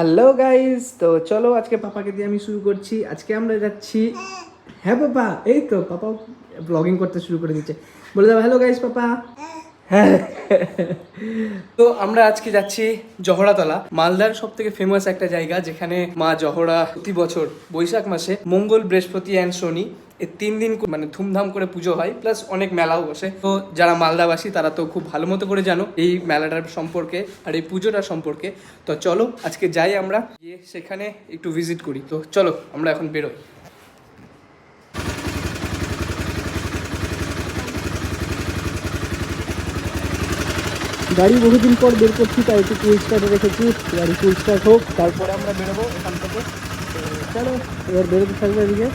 Hello guys তো চলো আজকে পাপাকে দিয়ে আমি শুরু করছি। আজকে আমরা যাচ্ছি হ্যাঁ পাপা। এই তো পাপা ব্লগিং করতে শুরু করে দিচ্ছে। বলে দাও হ্যালো গাইস পাপা. তো আমরা আজকে যাচ্ছি জহরাতলা। মালদার সব থেকে ফেমাস একটা জায়গা, যেখানে মা জহরা প্রতি বছর বৈশাখ মাসে মঙ্গল বৃহস্পতি অ্যান্ড শনি এই তিন দিন মানে ধুমধাম করে পুজো হয় প্লাস অনেক মেলাও বসে। তো যারা মালদাবাসী, তারা তো খুব ভালো মতো করে জানো এই মেলাটার সম্পর্কে আর এই পুজোটার সম্পর্কে। তো চলো আজকে যাই আমরা, গিয়ে সেখানে একটু ভিজিট করি। তো চলো আমরা এখন বেরোই। গাড়ি বহুদিন পর বের করছি, তাই একটু কুল স্টার্টে রেখেছি। গাড়ি কুল স্টার্ট হোক, তারপরে আমরা বেরোবো এখান থেকে। চলো, এবার বেরোতে থাকবে এদিকে।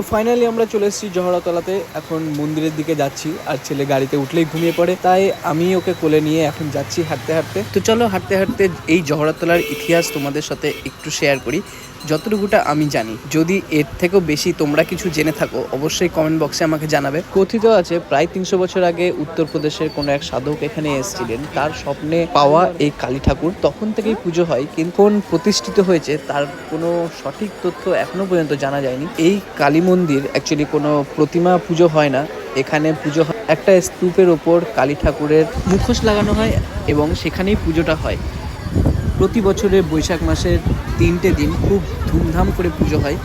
তো ফাইনালি আমরা চলে এসেছি জহড়াতলাতে এখন মন্দিরের দিকে যাচ্ছি, আর ছেলে গাড়িতে উঠলেই ঘুমিয়ে পড়ে। তাই আমি ওকে কোলে নিয়ে এখন যাচ্ছি হাঁটতে হাঁটতে। তো চলো হাঁটতে হাঁটতে এই জহড়াতলার ইতিহাস তোমাদের সাথে একটু শেয়ার করি। যতটুকুটা আমি জানি, যদি এর থেকেও বেশি তোমরা কিছু জেনে থাকো, অবশ্যই কমেন্ট বক্সে আমাকে জানাবে। কথিত আছে, প্রায় তিনশো বছর আগে উত্তরপ্রদেশের কোনো এক সাধক এখানে এসেছিলেন। তার স্বপ্নে পাওয়া এই কালী ঠাকুর। তখন থেকেই পুজো হয়, কিন্তু কোন প্রতিষ্ঠিত হয়েছে, তার কোনো সঠিক তথ্য এখনও পর্যন্ত জানা যায়নি। এই কালী মন্দির অ্যাকচুয়ালি কোনো প্রতিমা পুজো হয় না। এখানে পুজো হয়, একটা স্তূপের ওপর কালী ঠাকুরের মুখোশ লাগানো হয় এবং সেখানেই পুজোটা হয়। প্রতি বছরে বৈশাখ মাসের তিনটে দিন খুব ধুমধাম করে পুজো হয়,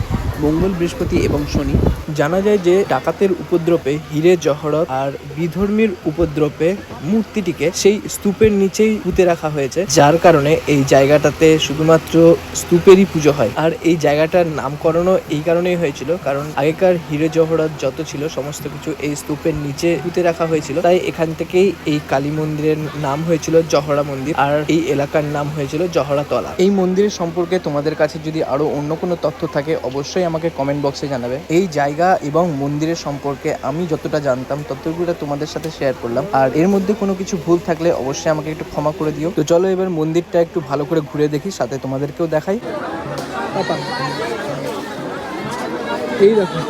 মঙ্গল, বৃহস্পতি এবং শনি। জানা যায় যে ডাকাতের উপদ্রবে হিরে, জহরত আর বিধর্মীর উপদ্রবে মূর্তিটিকে সেই স্তূপের নিচেই পুঁতে রাখা হয়েছে, যার কারণে এই জায়গাটাতে শুধুমাত্র স্তূপেরই পুজো হয়। আর এই জায়গাটার নামকরণও এই কারণেই হয়েছিল, কারণ আগেকার হিরে, জহরত যত ছিল, সমস্ত কিছু এই স্তূপের নিচে পুঁতে রাখা হয়েছিল। তাই এখান থেকেই এই কালী মন্দিরের নাম হয়েছিল জহরা মন্দির, আর এই এলাকার নাম হয়েছিল জহরা তলা এই মন্দিরের সম্পর্কে তোমাদের কাছে যদি আরও অন্য কোনো তথ্য থাকে, অবশ্যই আমাকে কমেন্ট বক্সে জানাবে। এই জায়গা এবং মন্দিরের সম্পর্কে আমি যতটা জানতাম ততগুলো তোমাদের সাথে শেয়ার করলাম। আর এর মধ্যে কোনো কিছু ভুল থাকলে অবশ্যই আমাকে একটু ক্ষমা করে দিও। তো চলো এবার মন্দিরটা একটু ভালো করে ঘুরে দেখি, সাথে তোমাদেরকেও দেখাই। এই দেখো।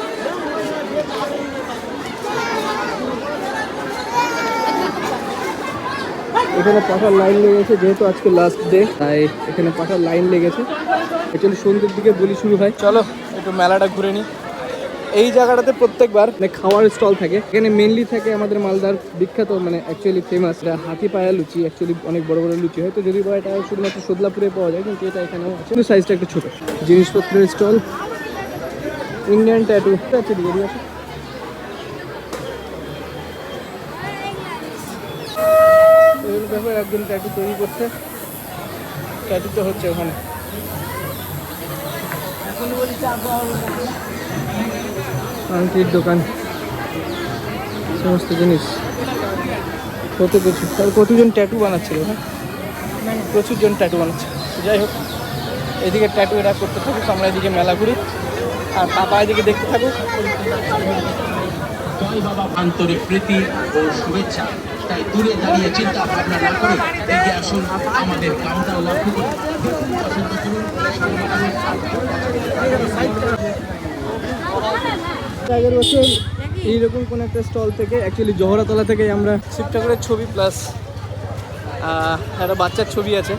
এখানে পাঠার লাইন লেগেছে, যেহেতু আজকে লাস্ট ডে তাই এখানে পাঠার লাইন লেগেছে। অ্যাকচুয়ালি সন্ধ্যের দিকে বলি শুরু হয়। চলো, একটু মেলাটা ঘুরে নিই। এই জায়গাটাতে প্রত্যেকবার মানে খাওয়ার স্টল থাকে। এখানে মেনলি থাকে আমাদের মালদার বিখ্যাত মানে অ্যাকচুয়ালি ফেমাস এটা হাতি পায়া লুচি। অ্যাকচুয়ালি অনেক বড় বড় লুচি হয়। তো যদি বা এটা শুধুমাত্র সদলাপুরে পাওয়া যায়, কিন্তু এটা এখানেও আছে। কিন্তু সাইজটা একটু ছোটো। জিনিসপত্রের স্টল ইন্ডিয়ান ট্যাটু আছে দেখো, একজন ট্যাটু তৈরি করছে। ট্যাটু তো হচ্ছে ওখানে। আংটির দোকান। সমস্ত জিনিস। কত কিছু। তার কতজন ট্যাটু বানাচ্ছিল প্রচুর জন ট্যাটু বানাচ্ছে। যাই হোক, এদিকে ট্যাটু এরা করতে থাকুক, আমরা এদিকে মেলা ঘুরি। আর পাপা এদিকে দেখতে থাকুক। আন্তরিক প্রীতি ও শুভেচ্ছা। তাই দূরে দাঁড়িয়ে চিন্তা ভাবনা না করে এগিয়ে আসুন আমাদের কাউন্টার লক্ষ্য করে এইরকম কোন একটা স্টল থেকে অ্যাকচুয়ালি জহরাতলা থেকে আমরা শিব ঠাকুরের ছবি প্লাস একটা বাচ্চার ছবি আছে।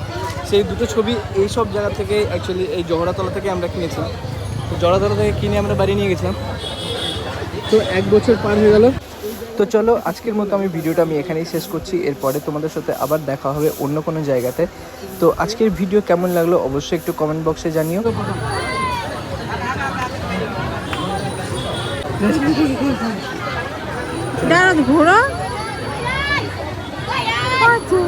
সেই দুটো ছবি এই সব জায়গা থেকে অ্যাকচুয়ালি এই জহরাতলা থেকে আমরা কিনেছিলাম। তো জহরাতলা থেকে কিনে আমরা বাড়ি নিয়ে গেছিলাম। তো এক বছর পার হয়ে গেল। তো চলো আজকের মতো আমি ভিডিওটা আমি এখানেই শেষ করছি এরপরে তোমাদের সাথে আবার দেখা হবে অন্য কোনো জায়গাতে তো আজকের ভিডিও কেমন লাগল অবশ্যই একটু কমেন্ট বক্সে জানিও ঘোড়া আচ্ছা